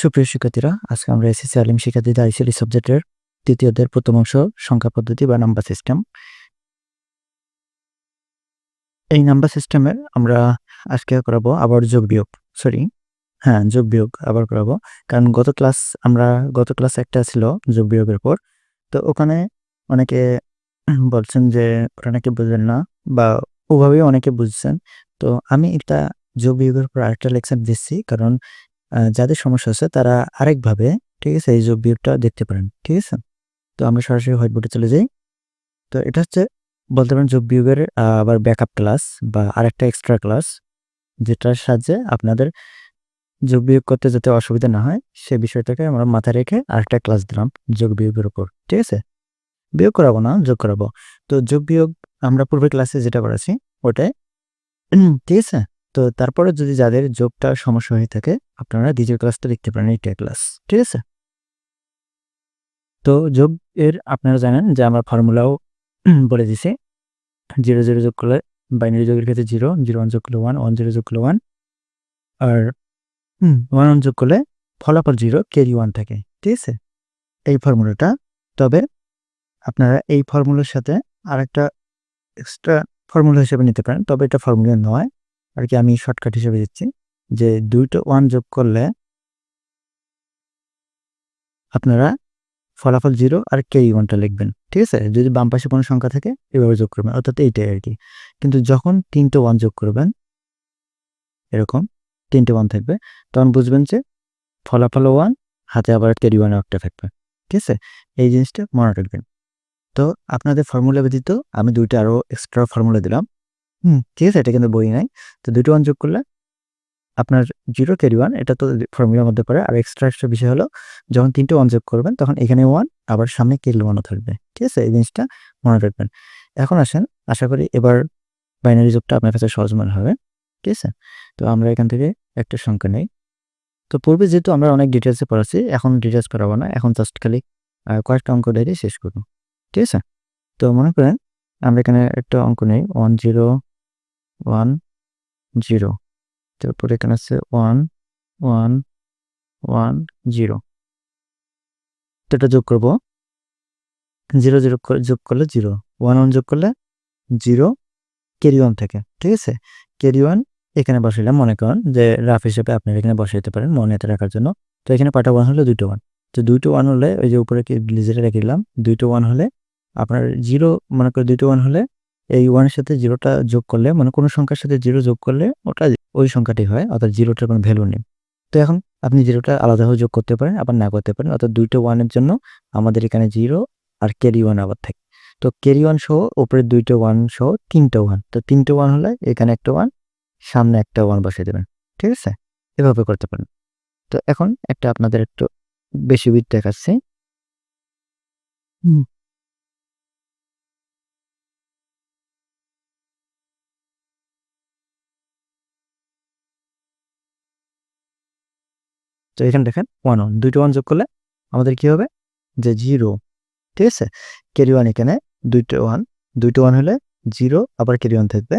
সুপ্রিয় শিক্ষার্থীরা, আজকে আমরা এসএসসি আলিম শিক্ষার্থীদের আইসিএলি সাবজেক্টের তৃতীয় প্রথম অংশ, সংখ্যা পদ্ধতি বা নাম্বার সিস্টেম। এই নাম্বার সিস্টেমের আমরা আজকে করাবো আবার যোগ বিয়োগ, সরি হ্যাঁ যোগ বিয়োগ আবার করাবো। কারণ গত ক্লাস, আমরা গত ক্লাস একটা ছিল যোগ বিয়োগের পর তো ওখানে অনেকে বলছেন যে ওটা নাকি বুঝলেন না বা ওভাবেই অনেকে বুঝছেন। তো আমি এটা যোগ বিয়োগের পর আরেকটা লেকচার দিচ্ছি, কারণ যাদের সমস্যা আছে তারা আরেকভাবে, ঠিক আছে, এই যোগ বিয়োগটা দেখতে পারেন, ঠিক আছে? তো আমরা সরাসরি হোয়াইট বোর্ডে চলে যাই। তো এটা হচ্ছে, বলতে পারেন যোগ বিয়োগের আবার ব্যাকআপ ক্লাস বা আরেকটা এক্সট্রা ক্লাস, যেটার সাহায্যে আপনাদের যোগ বিয়োগ করতে যাতে অসুবিধা না হয়, সে বিষয়টাকে আমরা মাথায় রেখে আরেকটা ক্লাস দিলাম যোগ বিয়োগের উপর, ঠিক আছে? বিয়োগ করাবো না, যোগ করাবো। তো যোগ বিয়োগ আমরা পূর্বের ক্লাসে যেটা করেছি, ওটাই, ঠিক আছে? তো তারপরে যদি যাদের যোগটা সমস্যা হয়ে থাকে, আপনারা দ্বিতীয় ক্লাসটা দেখতে পারেন, এইটা ক্লাস ঠিক আছে? তো যোগ এর আপনারা জানেন যে আমরা ফর্মুলাও বলে দিছি জিরো জিরো যোগ করলে বাইনারি যোগের ক্ষেত্রে জিরো জিরো ওয়ান যোগ করলে ওয়ান ওয়ান জিরো যোগ করলে ওয়ান আর ওয়ান ওয়ান যোগ করলে ফলাফল জিরো কেরি ওয়ান থাকে, ঠিক আছে? এই ফর্মুলাটা তবে আপনারা এই ফর্মুলার সাথে আরেকটা এক্সট্রা ফর্মুলা হিসেবে নিতে পারেন, তবে এটা ফর্মুলা নয়। আর কি আমি শর্টকাট হিসেবে দিচ্ছি, যে দুইটা ওয়ান যোগ করলে আপনারা ফলাফল জিরো আর কেরি ওয়ানটা লিখবেন, ঠিক আছে? যদি বাম পাশে কোনো সংখ্যা থাকে, এভাবে যোগ করবেন, অর্থাৎ এইটাই আর কি কিন্তু যখন তিনটে ওয়ান যোগ করবেন, এরকম তিনটে ওয়ান থাকবে, তখন বুঝবেন যে ফলাফল ওয়ান হাতে আবার কেরি ওয়ান একটা থাকবে, ঠিক আছে? এই জিনিসটা মনে রাখবেন। তো আপনাদের ফর্মুলা ব্যতীত আমি দুইটা আরও এক্সট্রা ফর্মুলা দিলাম। হুম, ঠিক আছে, এটা কিন্তু বই নাই। তো দুটো ওয়ান যোগ করলে আপনার জিরো ক্যারি ওয়ান এটা তো ফর্মুলার মধ্যে পড়ে। আর এক্সট্রা এক্সট্রা বিষয় হলো, যখন তিনটে ওয়ান যোগ করবেন, তখন এখানে ওয়ান আবার সামনে ক্যারি ওয়ানও থাকবে। ঠিক আছে, এই জিনিসটা মনে রাখবেন। এখন আসেন, আশা করি এবার বাইনারি যোগটা আপনার কাছে সহজ মনে হবে। ঠিক আছে, তো আমরা এখান থেকে একটা সংখ্যা নেই। তো পূর্বে যেহেতু আমরা অনেক ডিটেলসে পড়াচ্ছি এখন ডিটেলস করাবো না, এখন জাস্ট খালি কয়েকটা অঙ্ক ডাইরে শেষ করব। ঠিক আছে, তো মনে করেন, আমরা এখানে একটা অঙ্ক নেই ওয়ান জিরো ওয়ান জিরো। তারপর এখানে আছে ওয়ান ওয়ান ওয়ান জিরো। তো এটা যোগ করব। জিরো জিরো যোগ করলে জিরো। ওয়ান ওয়ান যোগ করলে জিরো। ক্যারি ওয়ান থাকে, ঠিক আছে? ক্যারি ওয়ান এখানে বসাইলাম, মনে করেন যে রাফ হিসেবে আপনারা এখানে বসাইতে পারেন মনে রাখার জন্য। তো এখানে পাটা ওয়ান হলে দুটো ওয়ান। তো দুটো ওয়ান হলে ওই যে উপরে কি লিজেটা রেখে দিলাম। দুটো ওয়ান হলে আপনার জিরো, মনে করে দুটো ওয়ান হলে এই ওয়ানের সাথে জিরোটা যোগ করলে মানে কোনো সংখ্যার সাথে জিরো যোগ করলে ওটা ওই সংখ্যাটি হয়, অর্থাৎ জিরোটার কোনো ভ্যালু নেই। তো এখন আপনি জিরোটা আলাদাভাবে যোগ করতে পারেন, আবার না করতে পারেন, অর্থাৎ দুইটা ওয়ানের জন্য আমাদের এখানে জিরো আর ক্যারি ওয়ান আবার থাকে। তো ক্যারি ওয়ান সহ উপরে দুইটো ওয়ান সহ তিনটে ওয়ান তো তিনটে ওয়ান হলে এখানে একটা ওয়ান সামনে একটা ওয়ান বসিয়ে দেবেন, ঠিক আছে? এভাবে করতে পারেন। তো এখন একটা আপনাদের একটু বেশি বিট দেখাচ্ছি। হুম। তো এখানে দেখেন ওয়ান ওয়ান দুইটো ওয়ান যোগ করলে আমাদের কি হবে? যে জিরো ঠিক আছে? ক্যারি ওয়ান এখানে, দুইটা ওয়ান দুইটো ওয়ান হলে জিরো আবার ক্যারি ওয়ান থাকবে।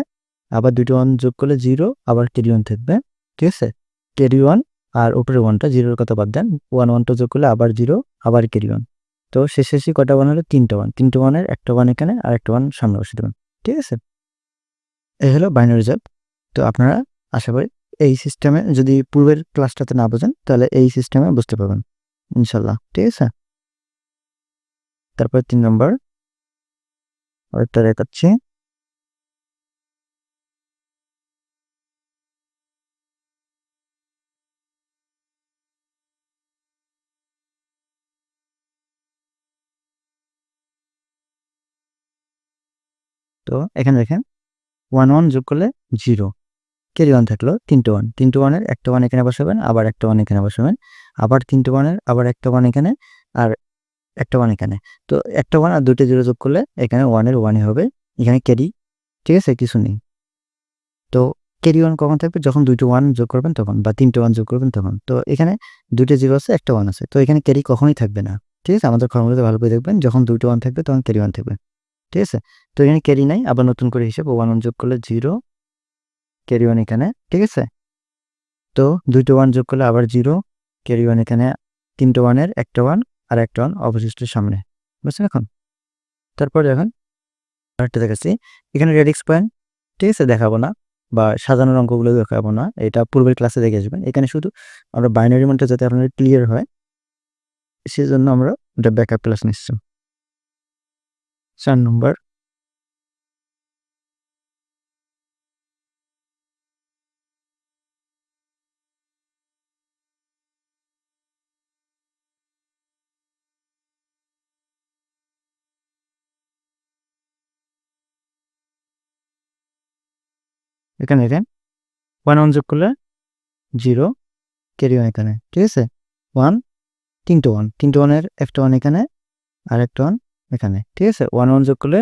আবার দুইটো ওয়ান যোগ করলে জিরো আবার ক্যারি ওয়ান থাকবে, ঠিক আছে? ক্যারি ওয়ান আর উপরে ওয়ানটা জিরোর কথা বাদ দেন ওয়ান ওয়ানটা যোগ করলে আবার জিরো আবার ক্যারি ওয়ান তো শেষে শেষে কটা ওয়ান হলো? তিনটা ওয়ান তিনটে ওয়ানের একটা ওয়ান এখানে আর একটা ওয়ান সামনে বসে দেবেন, ঠিক আছে? এই হলো বাইনারি রিজার্ভ তো আপনারা আশা করি এই সিস্টেমে যদি পূর্বের ক্লাসটাতে না বোঝেন, তাহলে এই সিস্টেমে বুঝতে পারবেন, ইনশাল্লাহ, ঠিক আছে? তারপর তিন নম্বর, আরেকটা দেখাচ্ছি। তো এখানে দেখেন ওয়ান ওয়ান যোগ করলে জিরো ক্যারি ওয়ান থাকল, তিনটে ওয়ান তিনটে ওয়ানের একটা ওয়ান এখানে বসাবেন, আবার একটা ওয়ান এখানে বসাবেন, আবার তিনটে ওয়ানের আবার একটা ওয়ান এখানে, আর একটা ওয়ান এখানে। তো একটা ওয়ান আর দুটো জিরো যোগ করলে এখানে ওয়ানের ওয়ানই হবে, এখানে ক্যারি ঠিক আছে? কিছু নেই। তো ক্যারি ওয়ান কখন থাকবে? যখন দুইটো ওয়ান যোগ করবেন তখন, বা তিনটে ওয়ান যোগ করবেন তখন। তো এখানে দুটো জিরো আছে, একটা ওয়ান আছে। তো এখানে ক্যারি কখনোই থাকবে না, ঠিক আছে? আমাদের ফর্মুলাতে ভালো করে দেখবেন, যখন দুটো ওয়ান থাকবে তখন ক্যারি ওয়ান থাকবে, ঠিক আছে? তো এখানে ক্যারি নাই, আবার নতুন করে হিসেবে ওয়ান ওয়ান যোগ করলে জিরো ক্যারি ওয়ান এখানে, ঠিক আছে? তো দুইটো ওয়ান যোগ করলে আবার জিরো ক্যারি ওয়ান এখানে তিনটে ওয়ানের একটা ওয়ান আর একটা ওয়ান অবশিষ্টের সামনে, বুঝছেন এখন? তারপর দেখেন আরেকটা দেখাচ্ছি, এখানে রেডিক্স পয়েন্ট ঠিক আছে, দেখাবো না বা সাজানোর অঙ্কগুলো দেখাবো না, এটা পূর্বের ক্লাসে দেখে আসবেন। এখানে শুধু আমরা বাইনারি মানটা যাতে আপনাদের ক্লিয়ার হয়, সেজন্য আমরা এটা ব্যাকআপ ক্লাস নিচ্ছি। চার নম্বর এখানে দেখেন ওয়ান ওয়ান যোগ করলে জিরো ক্যারি ওয়ান এখানে, ঠিক আছে? ওয়ান তিনটে ওয়ান তিনটে ওয়ানের একটা ওয়ান এখানে আর একটা ওয়ান এখানে, ঠিক আছে? ওয়ান ওয়ান যোগ করলে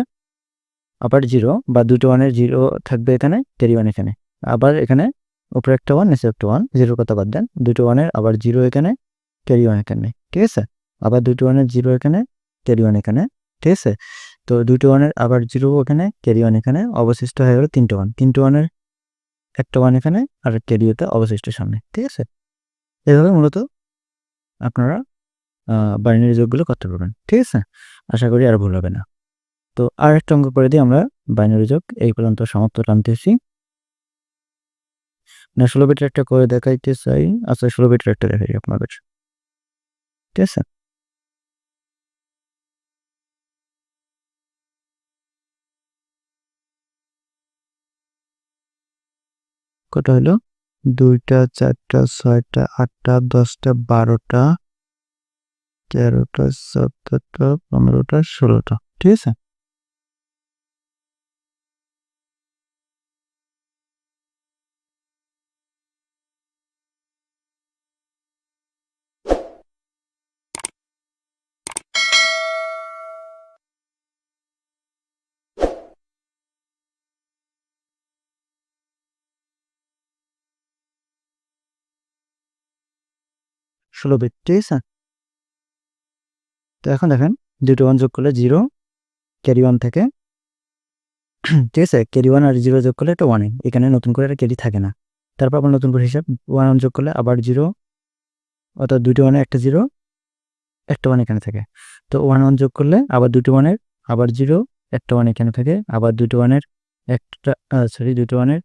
আবার জিরো বা দুটো ওয়ানের জিরো থাকবে এখানে ক্যারি ওয়ান এখানে। আবার এখানে উপরে একটা ওয়ান নিচে একটা ওয়ান জিরোর কথা বাদ দেন, দুটো ওয়ানের আবার জিরো এখানে ক্যারি ওয়ান এখানে, ঠিক আছে? আবার দুটো ওয়ানের জিরো এখানে ক্যারি ওয়ান এখানে, ঠিক আছে? তো দুটো ওয়ানের আবার জিরো এখানে ক্যারি ওয়ান এখানে, অবশিষ্ট হয়ে গেল তিনটে ওয়ান তিনটে ওয়ানের একটা ওয়ান এখানে আর ক্যারিওতে অবশিষ্ট সামনে, ঠিক আছে? এভাবে মূলত আপনারা বাইনারি যোগগুলো করতে পারবেন, ঠিক আছে? আশা করি আর ভুল হবে না। তো আর একটা অঙ্ক করে দিয়ে আমরা বাইনারি যোগ এই পর্যন্ত সমাপ্ত টানতেছি। না ষোলো বিটের একটা করে দেখাইতে চাই। আচ্ছা ষোলো বিটের একটা দেখাই আপনাদের। ঠিক আছে? কটা হলো দুইটা চারটা ছয়টা আটটা দশটা বারোটা তেরোটা চোদ্দটা পনেরোটা ষোলোটা। ঠিক আছে? ষোলো বিট, ঠিক আছে? তো এখন দেখেন, দুটো ওয়ান যোগ করলে জিরো ক্যারি ওয়ান থেকে। ঠিক আছে? ক্যারি ওয়ান আর জিরো যোগ করলে একটা ওয়ান এখানে নতুন করে একটা ক্যারি থাকে না। তারপর আবার নতুন করে হিসাব ওয়ান ওয়ান যোগ করলে আবার জিরো অর্থাৎ দুটো ওয়ানে একটা জিরো একটা ওয়ান এখানে থাকে। তো ওয়ান ওয়ান যোগ করলে আবার দুটো ওয়ানের আবার জিরো একটা ওয়ান এখানে থাকে, আবার দুটো ওয়ানের একটা সরি দুটো ওয়ানের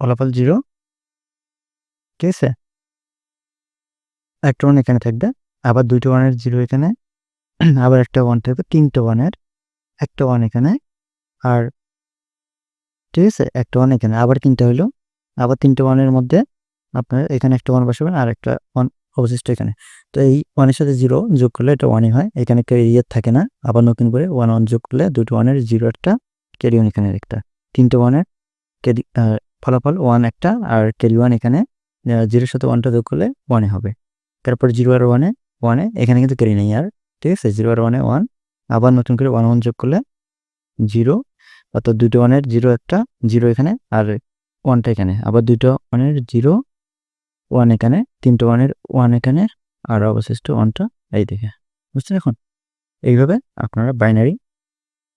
ফলাফল জিরো ঠিক আছে? একটা ওয়ান এখানে থাকবে, আবার দুইটা ওয়ানের জিরো এখানে, আবার একটা ওয়ান থাকবে, তিনটে ওয়ানের একটা ওয়ান এখানে, আর ঠিক আছে, একটা ওয়ান এখানে, আবার তিনটা হইল, আবার তিনটে ওয়ানের মধ্যে আপনার এখানে একটা ওয়ান বসাবেন, আর একটা ওয়ান অবশিষ্ট এখানে। তো এই ওয়ানের সাথে জিরো যোগ করলে এটা ওয়ানই হয়, এখানে ক্যারিয়ার থাকে না, আবার নতুন করে ওয়ান ওয়ান যোগ করলে দুটো ওয়ানের জিরো একটা ক্যারি ওয়ান এখানে একটা। তিনটে ওয়ানের ক্যারি ফলাফল ওয়ান একটা, আর ক্যারি ওয়ান এখানে জিরোর সাথে ওয়ানটা যোগ করলে ওয়ানে হবে। তারপর জিরো আর ওয়ানে ওয়ানে এখানে কিন্তু ক্যারি নেই আর, ঠিক আছে? জিরো আর ওয়ানে ওয়ান আবার নতুন করে ওয়ান ওয়ান যোগ করলে জিরো অর্থাৎ দুটো ওয়ানের জিরো একটা জিরো এখানে আর ওয়ানটা এখানে। আবার দুটো ওয়ানের জিরো ওয়ান এখানে, তিনটে ওয়ানের ওয়ান এখানে, আর অবশিষ্ট ওয়ানটা এই দেখে বুঝছেন এখন? এইভাবে আপনারা বাইনারি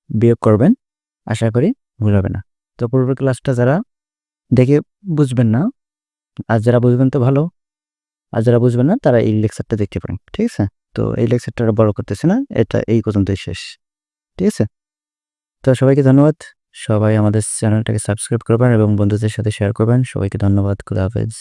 বিয়োগ করবেন, আশা করি ভুল হবে না। তো পূর্বের ক্লাসটা যারা দেখে বুঝবেন না, আর যারা বুঝবেন তো ভালো। আর যারা বুঝবেন না, তারা এই লেকচারটা দেখতে পারেন, ঠিক আছে? তো এই লেকচারটা বড় করতেছে না, এটা এই পর্যন্তই শেষ, ঠিক আছে? তো সবাইকে ধন্যবাদ, সবাই আমাদের চ্যানেলটাকে সাবস্ক্রাইব করবেন এবং বন্ধুদের সাথে শেয়ার করবেন, সবাইকে ধন্যবাদ, খুদা হাফেজ।